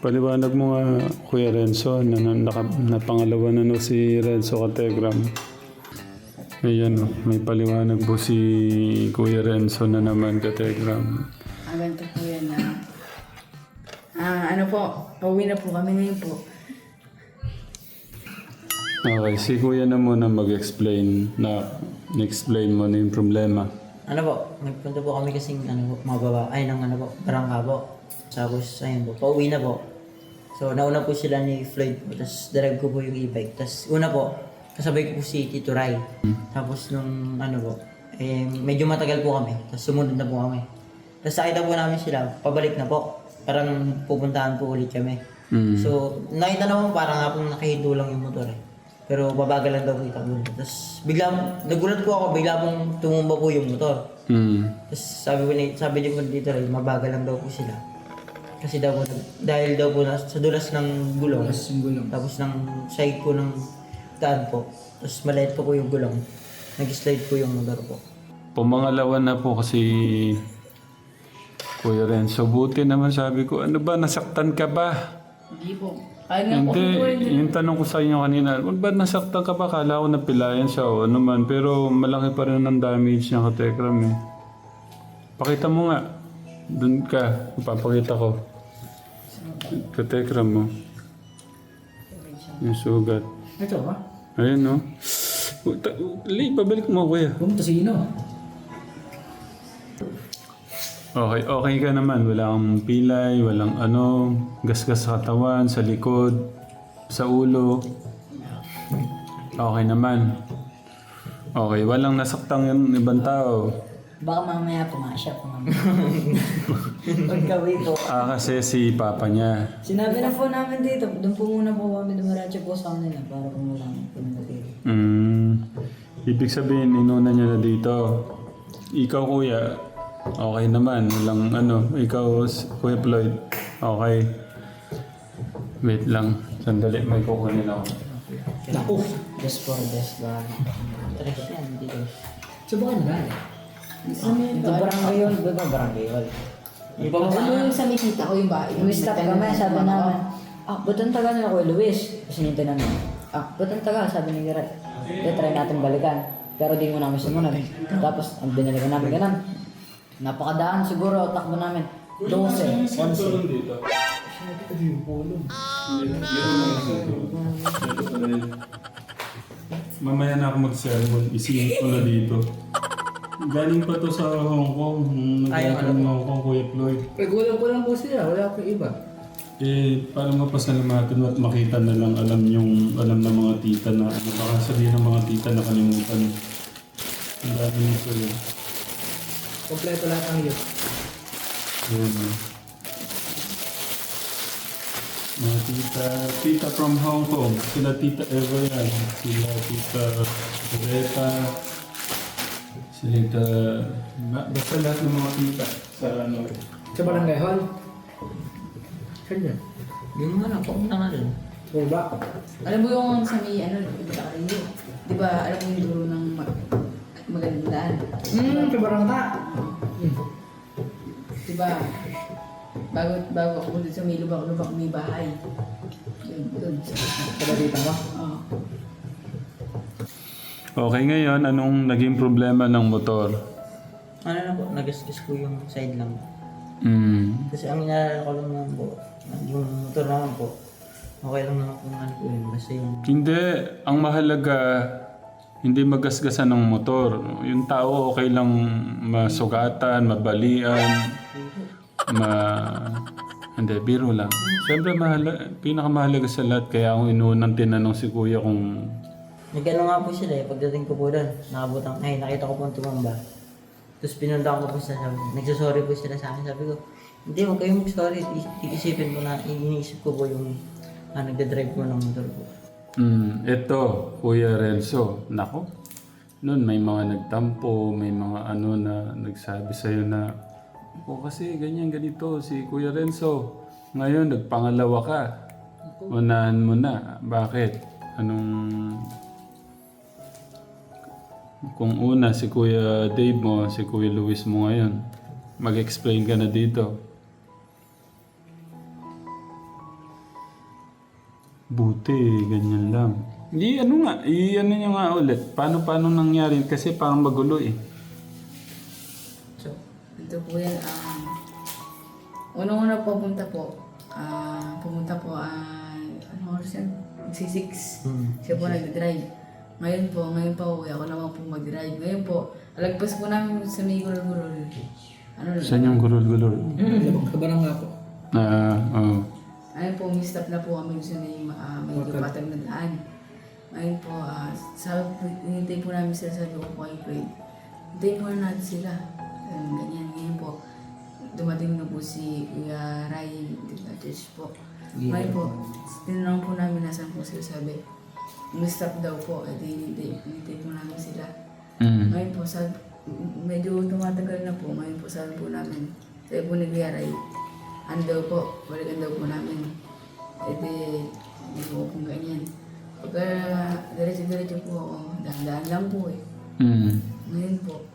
Paliwanag mo nga, Kuya Renzo, na, na, naka, na pangalawa na no si Renzo Kategram. Ayan may paliwanag po si Kuya Renzo na naman Kategram. Ang ganito po yan na. Ah, ano po, pauwi na po kami ngayon po. Okay, si Kuya na muna mag-explain na explain mo na yung problema. Ano po, nagpunta po kami kasing ano po, mababa, ay nang ano po, barangka po. Tapos, ayun po, pauwi na po. So, nauna po sila ni Floyd po, tapos drive ko po yung e-bike. Tapos, una po, kasabay ko po si Tito Rai. Tapos, nung ano po, eh, medyo matagal po kami. Tapos, sumunod na po kami. Tapos, nakita po namin sila, pabalik na po. Parang pupuntahan po ulit kami. Mm. So, nakita naman parang nga pong nakahindo lang yung motor eh. Pero babagal lang daw po itakbo. Tapos bigla, nagulat po ako, bigla pong tumumba po yung motor. Mm. Tapos sabi ko ni, sabi din ko dito rin, mabagal lang daw po sila. Kasi daw po, dahil daw po na, sa dulas ng gulong, tapos ng side ko ng daan po, tapos maliit po po yung gulong, nag-slide po yung motor po. Pumangalawa na po kasi Kuya Renzo. Buti naman sabi ko, ano ba, nasaktan ka ba? Hindi po. Kaya po Hindi, po yung tanong ko sa inyo kanina, ano ba nasaktan ka ba? Kala ko napilayan siya o ano man. Pero malaki pa rin ang damage niya katekram eh. Pakita mo nga. Doon ka. Papakita ko. Katekram mo. Yung sugat. Ito ba? Ayun no. Li, pabalik mo kuya. Pumunta sino? Okay, okay ka naman. Wala kang pilay, walang ano, gasgas sa katawan, sa likod, sa ulo. Okay naman. Okay, walang nasaktang yung ibang tao. Baka mamaya pumasya po namin. Pagkawi po. Ah, kasi si papa niya. Sinabi na po namin dito, doon po muna po kami dumiretso po sa kanila para po walang pinagpili. Mm, ibig sabihin, inuna niya na dito. Ikaw, kuya, okay naman. Walang ano, ikaw, s- kuya Floyd, okay. Wait lang. Sandali, may kukunin ako. Naku! Just for this ba? Tres yan, dito. Sa baka na galing? Ito barangay yun, ba ba barangay yun? Yung pa Ano yung sa may tita ko yung bahay? Yung stop kami, sabi namin, ah, ba't ang tagal nila Kuya Luis? Kasi nito namin, ah, ba't ang tagal? Sabi ni Gira, hindi, try natin balikan. Pero di mo namin sumunod. Tapos, ang binalikan namin ganun. Napakadaan siguro, takbo namin. 12, 11. Mamaya na ako mag-cellphone. Isingin ko na dito. Galing pa to sa Hong Kong. Nung Ay, nagpunta ng Hong Kong, Kuya Floyd. Pagkulang ko lang po sila, wala akong iba. Eh, para mapasalamatan at makita na lang alam yung alam ng mga tita na ano baka sabihin ng mga tita na kalimutan. Ang dami nito yun. Kompleto lahat ang yun. Yun. oh. Mga tita, tita from Hong Kong. Sila tita Eva yan. Sila tita Reta. Sila tita... ba- Basta lahat ng mga tita sa ano. Sa barangay hall. Saan yan? Yung ano, kung na nga rin. O ba? Alam mo yung sa may ano, iba ka rin yun. Di ba, alam mo yung duro ng mag magandang daan? Hmm, sa barangka. Hmm. Di ba, bago, bago ako sa may lubak-lubak may bahay. Yun, dun. Pagkakita mo? Oo. Okay ngayon, anong naging problema ng motor? Ano na po, nagasgas ko yung side lang. Mm. Kasi ang inaalala ko lang naman po, yung motor naman po, okay lang naman kung ano po yun. Basta yung Hindi, ang mahalaga, hindi magasgasan ng motor. Yung tao okay lang masugatan, mabalian, ma... Hindi, biro lang. Siyempre, mahala, pinakamahalaga sa lahat. Kaya ako inunang tinanong si kuya kung... Nag-ano nga po sila eh, pagdating ko po doon, nakabutang, ay nakita ko po ang tumamba. Tapos pinunta ko po sa sabi, nagsasorry po sila sa akin, sabi ko, hindi, huwag kayong mag-sorry, iisipin ko na, iniisip ko po yung ah, nagda-drive po ng motor ko. Hmm, ito, Kuya Renzo. Nako, noon may mga nagtampo, may mga ano na nagsabi sa'yo na, o kasi ganyan ganito si Kuya Renzo. Ngayon, nagpangalawa ka. Unahan mo na. Bakit? Anong... Kung una si Kuya Dave mo, si Kuya Luis mo ngayon, mag-explain ka na dito. Buti, ganyan lang. Di ano nga, i ano nyo nga ulit. Paano paano nangyari? Kasi parang magulo eh. So, ito po yan. Um, Unang-una po punta po. ah pumunta po, ah ano oras yan? Magsisix. Siya po nag-drive. Ngayon po, ngayon pa uwi ako naman po mag-drive. Ngayon po, alagpas po namin sa may gulol-gulol. Ano, Saan yung gulol-gulol? Labag ka ba nga po? Ah, oh. ayun po, may stop na po kami sa may, uh, may patag na daan. Ngayon po, ah sabi po, hinintay po namin sila sa ko po kay Fred. Hintayin po na natin sila. Um, ganyan, ngayon po, dumating na po si Kuya Ray Duterte po. Ngayon po, tinanong po namin nasan po sila sabi. May stop daw po, eh di hinintay, hinintay po namin sila. Mm. Ngayon po, sabi, medyo tumatagal na po. Ngayon po, sabi po namin, sabi po ni Kuya Ray, ano daw po, balikan daw po namin. E di, hindi po kung ganyan. Pagka diretso-diretso po ako, dahan-dahan lang po eh. Mm. Ngayon po,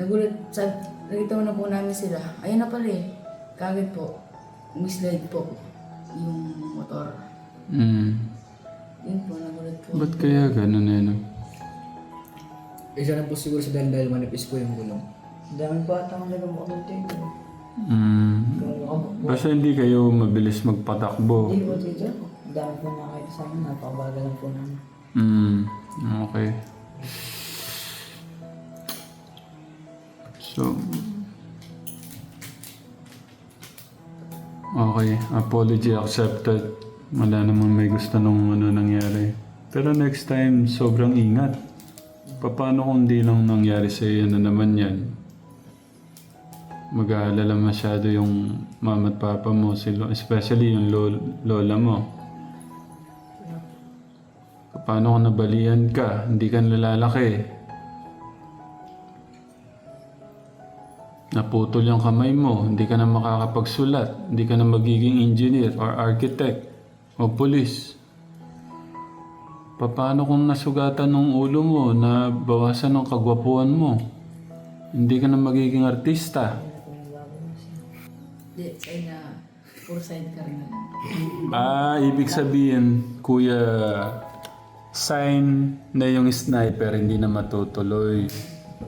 nagulat, sa, nakita mo na po namin sila. Ayun na pala eh, kagad po, mislide po yung motor. Mm. Yun po, nagulat po. Ba't kaya ganun eh, no? Isa na po siguro sa dahil dahil manipis po yung gulong. Dami pa ata ang nagmukha dito. Mm. Basta hindi kayo mabilis magpatakbo. Hindi po dito. Dami po nakakita sa amin. Napakabagal lang po namin. Mm. Okay. So, okay. Apology accepted. Wala namang may gusto nung ano nangyari. Pero next time, sobrang ingat. Paano kung di lang nangyari sa iyo na naman yan? Mag-aalala masyado yung mama at papa mo, si lo- especially yung lol- lola mo. Paano kung nabalian ka, hindi ka nalalaki? Naputol yung kamay mo, hindi ka na makakapagsulat, hindi ka na magiging engineer or architect o police. Paano kung nasugatan ng ulo mo, na bawasan ng kagwapuan mo? Hindi ka na magiging artista. Hindi, sa'yo na, puro side car na lang. Ah, ibig sabihin, kuya, sign na yung sniper hindi na matutuloy.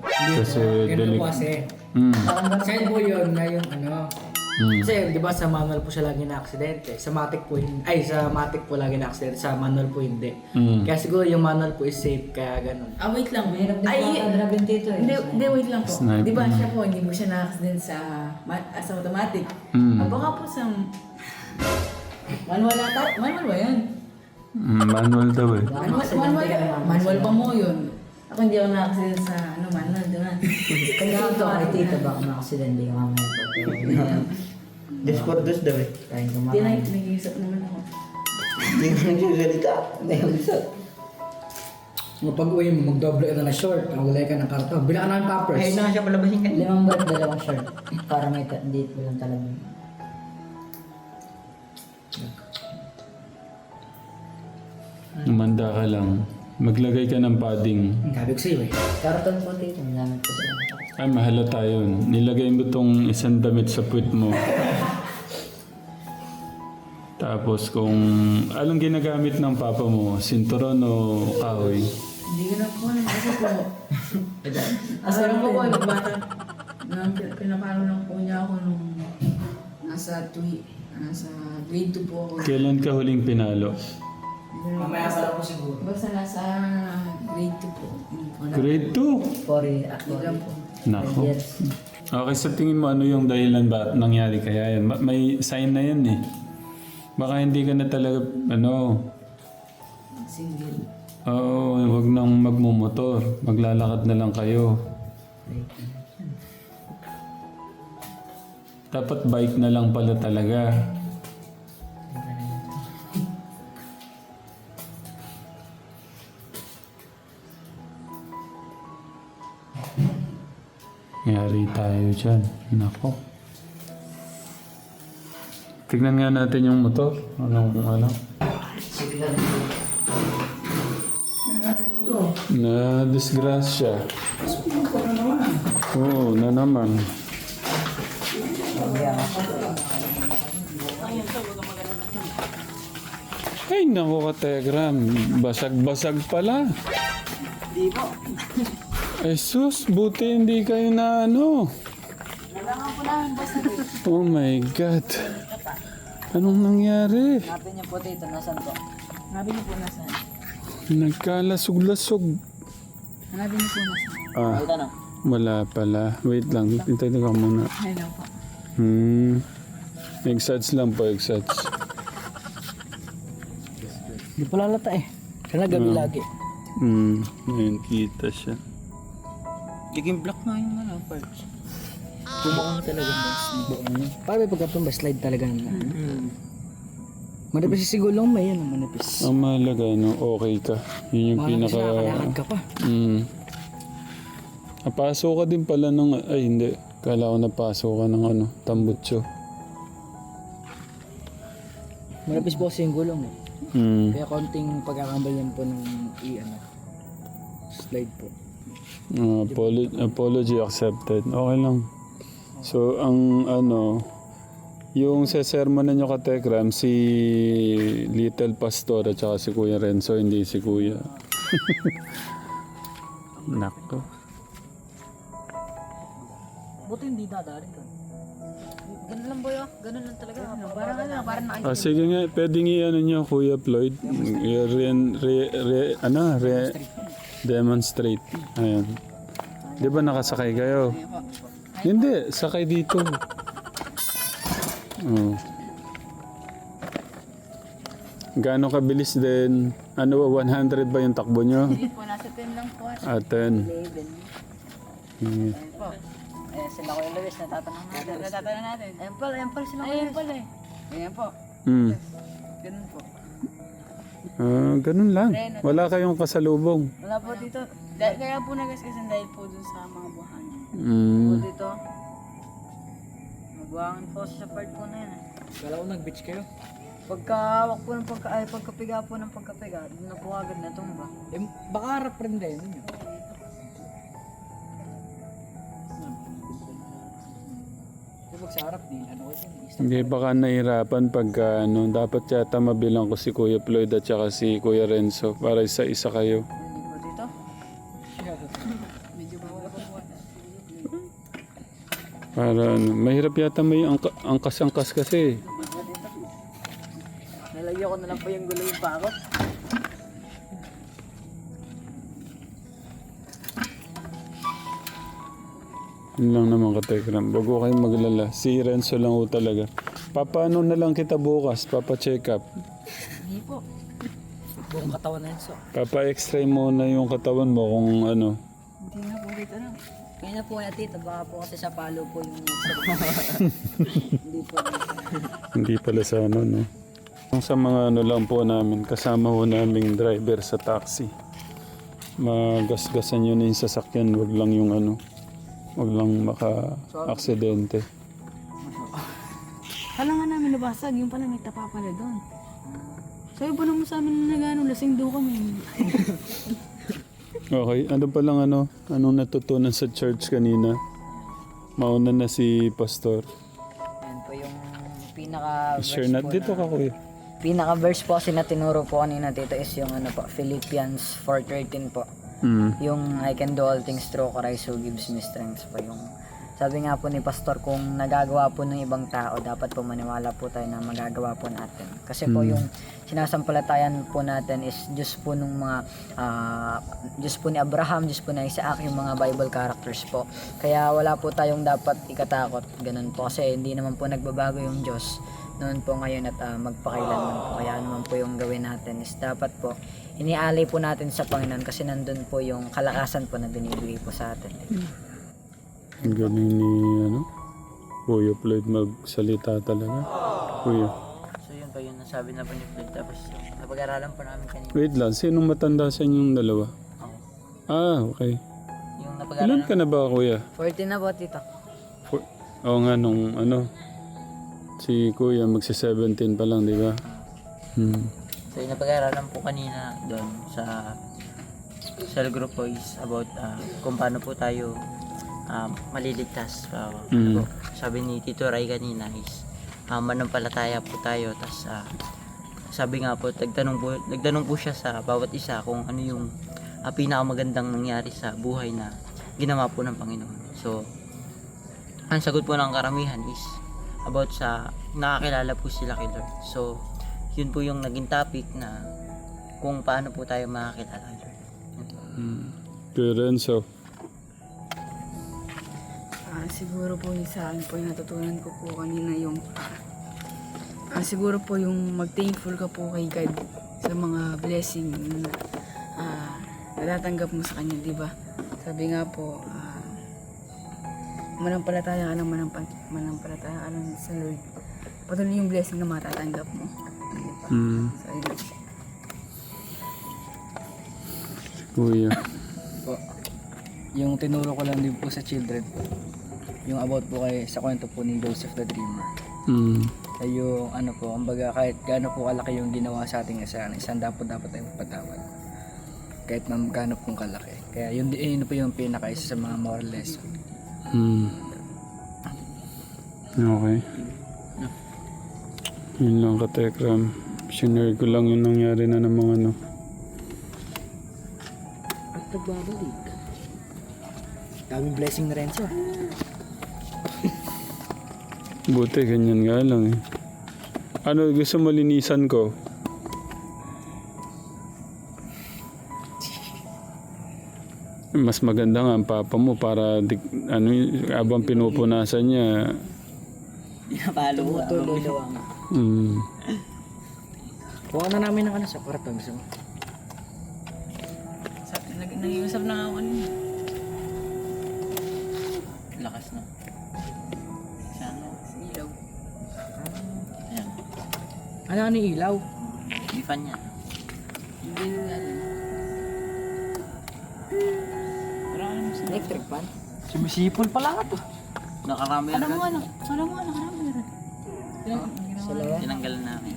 Kasi delik... po kasi. Mm. Sign po yun na yung ano. Mm. Kasi di ba sa manual po siya lagi na aksidente. Sa matic po hindi. Ay, sa matic po lagi na aksidente. Sa manual po hindi. Mm. Kaya siguro yung manual po is safe kaya ganun. Ah, wait lang. Mahirap din Ay, driving dito eh. Hindi, hindi, wait lang po. Sniper. Di ba siya po, hindi mo siya na-accident sa, ma- ah, sa automatic. Mm. Ah, baka po sa... Manual ata? Manual ba yun? Mm, manual daw eh. Manual, manual, manual pa mo yun. Ako hindi ako na-accident sa ano, manual, di ba? Kaya ito kay tita baka ma-accident din mamaya po. Pero Dos por dos daw eh. Kain Hindi na, kumain. nag-iisip naman ako. Hindi ko nagsasalita. Hindi ko gusto. Kung pag uwi mo, magdoble ka na ng short. Ang wala ka ng karton. Bila ka na ng pampers. Ayun na nga siya palabasin ka. Limang buwan, dalawang shirt. Para may ta- hindi ko lang talaga. Umanda ka lang. Maglagay ka ng padding. Sabi ko sa'yo eh. Karton po dito. Nagamit ko sila. Ay, mahalata yun. Nilagay mo tong isang damit sa puwit mo. Tapos kung anong ginagamit ng papa mo, sinturon o kahoy? Hindi ko na po kasi po. Asa lang po ko, nagbata. Nang pinapalo lang po niya ako nung nasa twi, nasa grade 2 po ako. Kailan ka huling pinalo? Mamaya pala po siguro. Basta nasa grade 2 po. Grade 2. Pori at Yun lang po. Nako. Yes. Okay, sa tingin mo ano yung dahilan ba nangyari kaya yan? Ma- May sign na yan eh. Baka hindi ka na talaga, ano, Single. Oo, wag nang magmumotor. Maglalakad na lang kayo. Dapat bike na lang pala talaga. Yari tayo dyan. Nako. Tignan nga natin yung motor. Anong ano? Na disgrasya. Oo, na naman. Ay, naku ka, Tegram. Basag-basag pala. Di po. Eh, sus, buti hindi kayo na ano. Oh my God. Anong nangyari? Hanapin niyo po dito, nasan po? Hanapin niyo po nasaan. Nagkalasog-lasog. Hanapin niyo po nasaan. Ah, Dito na. wala pala. Wait lang, hintay ka muna. Lang po. Hmm. Exats lang po, exats. Di po lalata eh. Kaya gabi lagi. Hmm. Ngayon kita siya. Naging black nga yung ano, parts. Bumuang talaga. Paano pagka slide talaga na. Manipis si sigulong may yan, manipis. Ang mahalaga, no, okay ka. Yun yung Manipis pinaka... na kalakad ka pa. Hmm. Napasok ka din pala ng... Ay, hindi. Kala ko napasok ka ng ano, tambutso. Manipis po kasi yung gulong eh. Hmm. Kaya konting pagkakambal yan po ng i ano. Slide po. Uh, apolo- apology accepted. Okay lang. So, ang ano, yung sa sermon ninyo ka Tekram, si Little Pastor at saka si Kuya Renzo, hindi si Kuya. Nako. Buti hindi dadari ka. Ganun lang boy, oh. Ganun lang talaga. Parang ano, parang nakikita. Ah, sige nga, pwedeng i-ano nyo, Kuya Floyd. I- Re, re, re, ano, re, demonstrate. Ayan. Di ba nakasakay kayo? Hindi, sakay dito. Oh. Gaano kabilis din? Ano ba, 100 ba yung takbo nyo? Hindi po, nasa 10 lang po. Ah, 10. Hmm. Eh, sila ko yung Luis, natatanong natin. Natatanong natin. Ayun pala, ayun pala sila ko Ayun pala eh. Ayan po. Hmm. Ganun po. Ah, ganun lang. Wala kayong kasalubong. Wala po dito. Dahil, kaya po nagasgasan dahil po dun sa mga buhangin. Hmm. dito. Magbuhangin po sa part po na yan. eh. Kala ko nag-beach kayo. Pagkawak po ng pagka, ay, pagkapiga po ng pagkapiga, doon na po agad na tumba. Eh, baka harap rin din. Yun pag sa harap din, ano ko. Hindi baka nahirapan pagka ano, dapat yata mabilang ko si Kuya Floyd at saka si Kuya Renzo para isa-isa kayo. Dito. Medyo. Para ano, mahirap yata may angka- angkas-angkas kasi. Nalagyan ko na lang po yung gulo yung pa Yun lang naman katekram. Wag ko kayong maglala. Si Renzo lang ho talaga. Papaano na lang kita bukas? Papa-check up. Hindi po. Buong katawan na yun. So, Papa-x-ray muna yung katawan mo kung ano. Hindi na po dito na. Kaya na po kaya tito, baka po kasi sa palo po yung Hindi po. Hindi pala sa ano, no? Sa mga ano lang po namin, kasama ho naming driver sa taxi. Magasgasan yun yung sasakyan, wag lang yung ano, wag lang maka-aksidente. Kala nga namin nabasag, yung pala may tapa pala doon. Sabi po naman sa amin na gano'n, lasing daw kami. Okay, ano pa lang ano, anong natutunan sa church kanina? Mauna na si pastor. Yan po yung pinaka Share na dito ka kuya. pinaka verse po kasi na tinuro po kanina dito is yung ano po Philippians 4:13 po. Mm. Yung I can do all things through Christ who gives me strength po yung sabi nga po ni pastor kung nagagawa po ng ibang tao dapat po maniwala po tayo na magagawa po natin. Kasi po yung sinasampalatayan po natin is Diyos po nung mga ah, Diyos po ni Abraham, Diyos po ni Isaac, yung mga Bible characters po. Kaya wala po tayong dapat ikatakot, ganun po. Kasi hindi naman po nagbabago yung Diyos noon po ngayon at ah, magpakailanman po. Kaya naman po yung gawin natin is dapat po inialay po natin sa Panginoon kasi nandun po yung kalakasan po na binibigay po sa atin. Ang galing ni ano, Kuya Floyd magsalita talaga. Kuya. So yun po yung nasabi na po ni Floyd. Tapos napag-aralan po namin kanina. Wait lang, sinong matanda sa inyong dalawa? Ako. Ah, okay. Yung Ilan napag-aralan ka na ba, kuya? 14 na po, tito. For- Oo nga, nung ano, si kuya magsi-17 pa lang, di ba? Hmm. So yung napag-aralan po kanina doon sa cell group po is about ah, kung paano po tayo ah, maliligtas. Uh, Mm. Sabi ni Tito Ray kanina is uh, manampalataya po tayo tas ah, sabi nga po, nagtanong po, nagtanong po siya sa bawat isa kung ano yung uh, pinakamagandang nangyari sa buhay na ginawa po ng Panginoon. So, ang sagot po ng karamihan is about sa nakakilala po sila kay Lord. So, yun po yung naging topic na kung paano po tayo makakilala kay Lord. Mm. Kuya Renzo. Ah, siguro po yung sa akin po yung natutunan ko po kanina yung ah, siguro po yung mag-thankful ka po kay God sa mga blessing na ah, natatanggap mo sa kanya, di ba? Sabi nga po, ah, manampalataya ka ng manampa- manampalataya ka lang sa Lord. Patuloy yung blessing na matatanggap mo. Mm. So, ayun. Kuya. po. Yung tinuro ko lang din po sa children po. Yung about po kay sa kwento po ni Joseph the Dreamer. Mm. Ay yung ano po, kumbaga kahit gaano po kalaki yung ginawa sa ating kasalanan, isang dapat dapat tayong patawad. Kahit man gaano pong kalaki. Kaya yun, yun po yung pinaka isa sa mga moral lesson. Mm. Okay. Yun lang ka, Tekram. Sinare ko lang yung nangyari na ng mga ano. At nagbabalik. Daming blessing na rin siya. Buti, ganyan nga lang eh. Ano, gusto mo linisan ko? Mas maganda nga ang papa mo para di, ano, habang pinupunasan niya. Pinapalo po. Tululuwang. Mm, Kuha na namin ng ano sa kwarto. Gusto mo? Sa, nag, nag-iusap na ako kanina. Lakas na. Sa ano? Ilaw. Ayan. Ano ano yung ilaw? Di fan niya. Hindi na alam. Electric fan? Sumisipol pala ka to. Nakarami na rin. Ano? Alam mo, nakarami na rin. Sila Tinanggalan namin.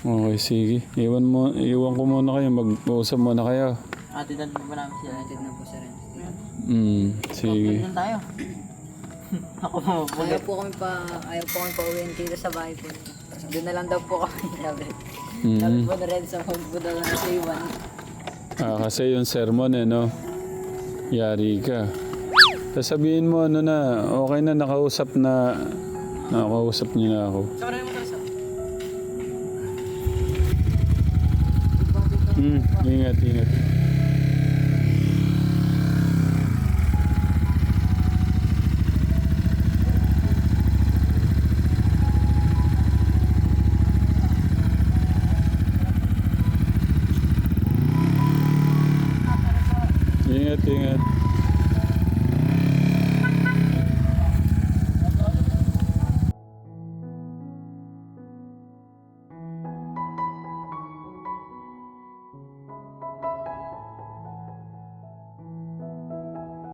okay, sige. Iwan, mo, iwan ko muna kayo. Mag-uusap muna kayo. Ate, dad pa namin sila. Ate, na po sa rin. Mm, sige. Pwede tayo. Ako mo. Ayaw po kami pa, ayaw po kami pa uwiin dito sa bahay po. Doon na lang daw po kami sabi. Sabi Mm. po na rin sa home po daw na sa iwan. Ah, kasi yung sermon eh, no? Yari ka. Tapos sabihin mo, ano na, okay na, nakausap na, nakausap niyo na ako. Hmm. Ingat, ingat.